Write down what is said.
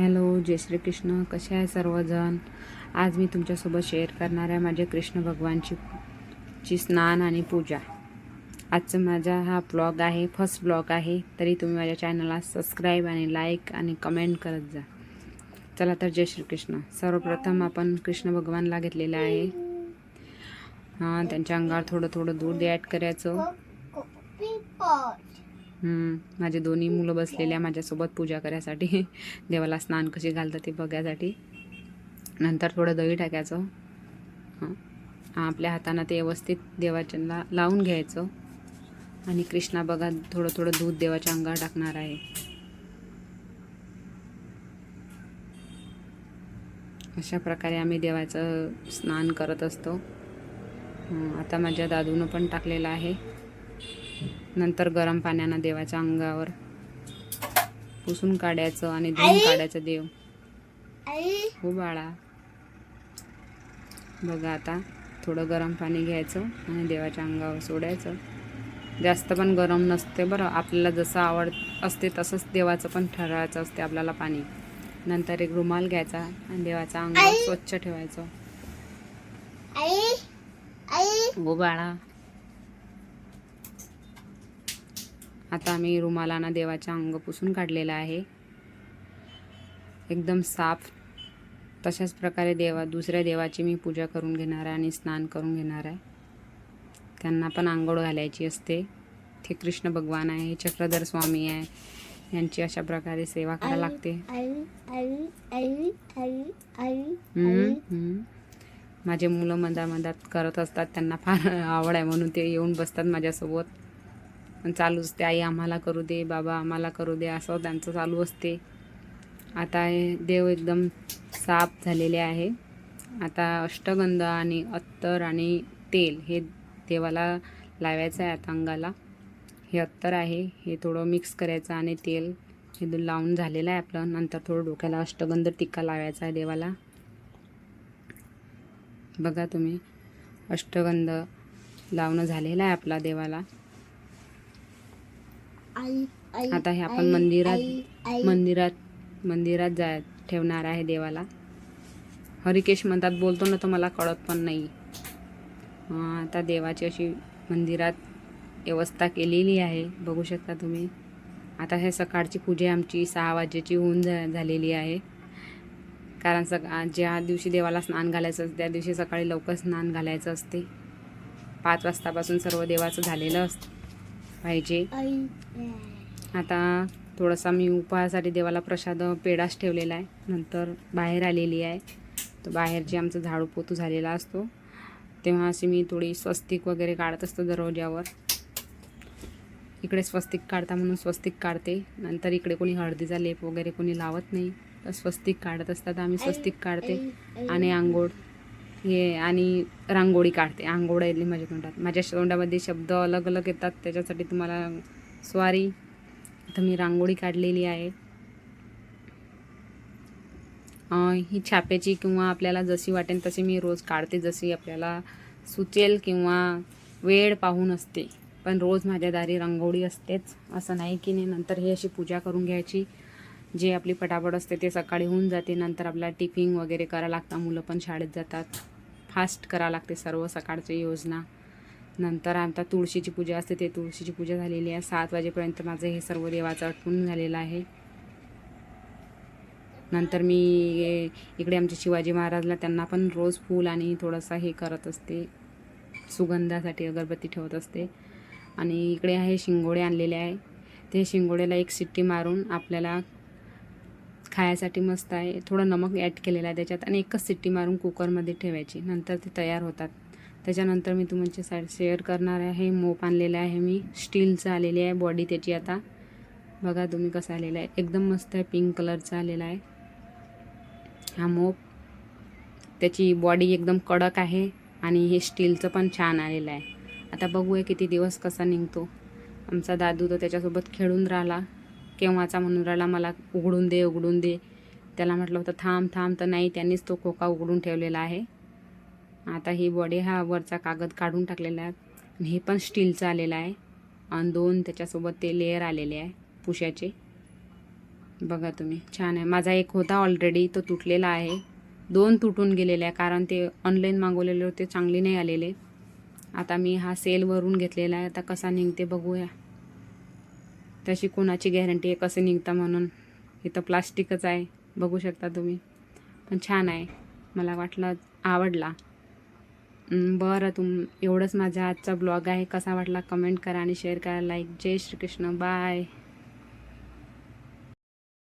Hello जय श्रीकृष्ण. कसे आहे सर्वजण? आज मी तुमच्यासोबत शेअर करणार आहे माझे कृष्ण भगवानची ची स्नान आणि पूजा. आजचा माझा हा ब्लॉग आहे फर्स्ट ब्लॉग आहे. तरी तुम्ही माझ्या चॅनलला सबस्क्राईब आणि लाईक आणि कमेंट करत जा. चला तर जय श्रीकृष्ण. सर्वप्रथम आपण कृष्ण भगवानला घेतलेलं आहे. हां त्यांच्या अंगावर थोडं थोडं दूध ॲड करायचं. माझे दोन्ही मुलं बसलेल्या माझ्यासोबत पूजा करायसाठी. देवाला स्नान कसे घालतात ते बघायसाठी. नंतर थोडं दही टाकायचं. हां. आपल्या हातानं ते व्यवस्थित देवाच्या लावून घ्यायचं. आणि कृष्णा बघा थोडं थोडं दूध देवाच्या अंगावर टाकणार आहे. अशा प्रकारे आम्ही देवाचं स्नान करत असतो. आता माझ्या दादूनं पण टाकलेलं आहे. नंतर गरम पाण्यानं देवाच्या अंगावर पुसून काढायचं आणि धुवून काढायचं देव. हो बाळा. बघा आता थोडं गरम पाणी घ्यायचं आणि देवाच्या अंगावर सोडायचं. जास्त पण गरम नसते बरं. आपल्याला जसं आवड असते तसंच देवाचं पण ठरवायचं असते आपल्याला पाणी. नंतर एक रुमाल घ्यायचा आणि देवाचा अंगावर स्वच्छ ठेवायचं. हो बाळा. आता आम्ही रुमालानं देवाच्या अंग पुसून काढलेलं आहे. एकदम साफ. तशाच प्रकारे देवा दुसऱ्या देवाची मी पूजा करून घेणार आहे आणि स्नान करून घेणार आहे. त्यांना पण आंघोळ घालायची असते. ते कृष्ण भगवान आहे चक्रधर स्वामी आहे. यांची अशा प्रकारे सेवा करायला लागते. माझे मुलं मधा मधात करत असतात. त्यांना फार आवड आहे म्हणून ते येऊन बसतात माझ्यासोबत. चालूच ते आई आम्हाला करू दे बाबा आम्हाला करू दे असं त्यांचं चालू असते. आता हे देव एकदम साफ झालेले आहे. आता अष्टगंध आणि अत्तर आणि तेल हे देवाला लावायचं आहे आता अंगाला. हे अत्तर आहे हे थोडं मिक्स करायचं आणि तेल हे लावून झालेलं आहे आपलं. नंतर थोडं डोक्याला अष्टगंध टिक्का लावायचा आहे देवाला. बघा तुम्ही अष्टगंध लावणं झालेलं आहे आपला देवाला. आता हे आपण मंदिरात मंदिरात मंदिरात जा ठेवणार आहे देवाला. हरिकेश म्हणतात बोलतो ना तर मला कळत पण नाही. आता देवाची अशी मंदिरात व्यवस्था केलेली आहे. बघू शकता तुम्ही. आता हे सकाळची पूजा आमची सहा वाजेची होऊन जा झालेली आहे. कारण सक ज्या दिवशी देवाला स्नान घालायचं असतं त्या दिवशी सकाळी लवकर स्नान घालायचं असते. पाच वाजतापासून सर्व देवाचं झालेलं असतं. पाहिजे. आता थोडासा मी उपहासाठी देवाला प्रसाद पेढाच ठेवलेला आहे. नंतर बाहेर आलेली आहे. तर बाहेरची आमचं झाडू पोतू झालेला असतो तेव्हा अशी मी थोडी स्वस्तिक वगैरे काढत असतो दरवाज्यावर. इकडे स्वस्तिक काढता म्हणून स्वस्तिक काढते. नंतर इकडे कोणी हळदीचा लेप वगैरे कोणी लावत नाही. तर स्वस्तिक काढत असतात आम्ही स्वस्तिक काढते. आणि आंघोळ. हे आणि रांगोळी काढते. आंघोळ माझ्या तोंडात. माझ्या तोंडामध्ये शब्द अलग अलग येतात. त्याच्यासाठी तुम्हाला स्वारी आता मी रांगोळी काढलेली आहे. ही छाप्याची किंवा आपल्याला जशी वाटेल तशी मी रोज काढते. जशी आपल्याला सुचेल किंवा वेळ पाहून असते. पण रोज माझ्या दारी रांगोळी असतेच. असं नाही की नाही नंतर ही अशी पूजा करून घ्यायची. जे आपली पटापट असते ते सकाळी होऊन जाते नंतर आपल्याला टिफिन वगैरे करावं लागतं मुलं पण शाळेत जातात. फास्ट करावं लागते सर्व सकाळची योजना. नंतर आता तुळशीची पूजा असते ते तुळशीची पूजा झालेली आहे. सात वाजेपर्यंत माझं हे सर्व देवाचं आटपून झालेलं आहे. नंतर मी इकडे आमच्या शिवाजी महाराजला त्यांना पण रोज फूल आणि थोडंसं हे करत असते. सुगंधासाठी अगरबत्ती ठेवत असते. आणि इकडे आहे शिंगोडे आणलेले आहे. ते शिंगोड्याला एक सिट्टी मारून आपल्याला खायसाठी मस्त आहे. थोडं नमक ॲड केलेलं आहे त्याच्यात आणि एकच सिट्टी मारून कुकरमध्ये ठेवायची. नंतर ते तयार होतात. त्याच्यानंतर मी तुमच्या साईड शेअर करणार आहे. मोप आणलेलं आहे मी. स्टीलचं आलेली आहे बॉडी त्याची आता. बघा तुम्ही कसं आलेलं आहे. एकदम मस्त आहे. पिंक कलरचा आलेला आहे. हा मोप. त्याची बॉडी एकदम कडक आहे आणि हे स्टीलचं पण छान आलेलं आहे. आता बघूया किती दिवस कसा निघतो. आमचा दादू तर त्याच्यासोबत खेळून राहिला. केव्हाचा म्हणून राहिला मला उघडून दे उघडून दे. त्याला म्हटलं होतं थांब थांब तर नाही त्यांनीच तो खोका उघडून ठेवलेला आहे. आता ही बॉडी हा वरचा कागद काढून टाकलेला आहे. हे पण स्टीलचं आलेलं आहे. आणि दोन त्याच्यासोबत ते लेअर आलेले आहे पुशाचे. बघा तुम्ही छान आहे. माझा एक होता ऑलरेडी तो तुटलेला आहे. दोन तुटून गेलेले आहे कारण ते ऑनलाईन मागवलेले होते चांगले नाही आलेले. आता मी हा सेलवरून घेतलेला आहे. आता कसा निघते बघूया. तशी कोणाची गॅरंटी आहे कसं निघतं म्हणून. इथं प्लास्टिकच आहे बघू शकता तुम्ही. पण छान आहे मला वाटलं आवडला. बरं तुम एवढंच माझा आजचा ब्लॉग आहे. कसा वाटला कमेंट करा आणि शेअर करा. लाईक जय श्रीकृष्ण. बाय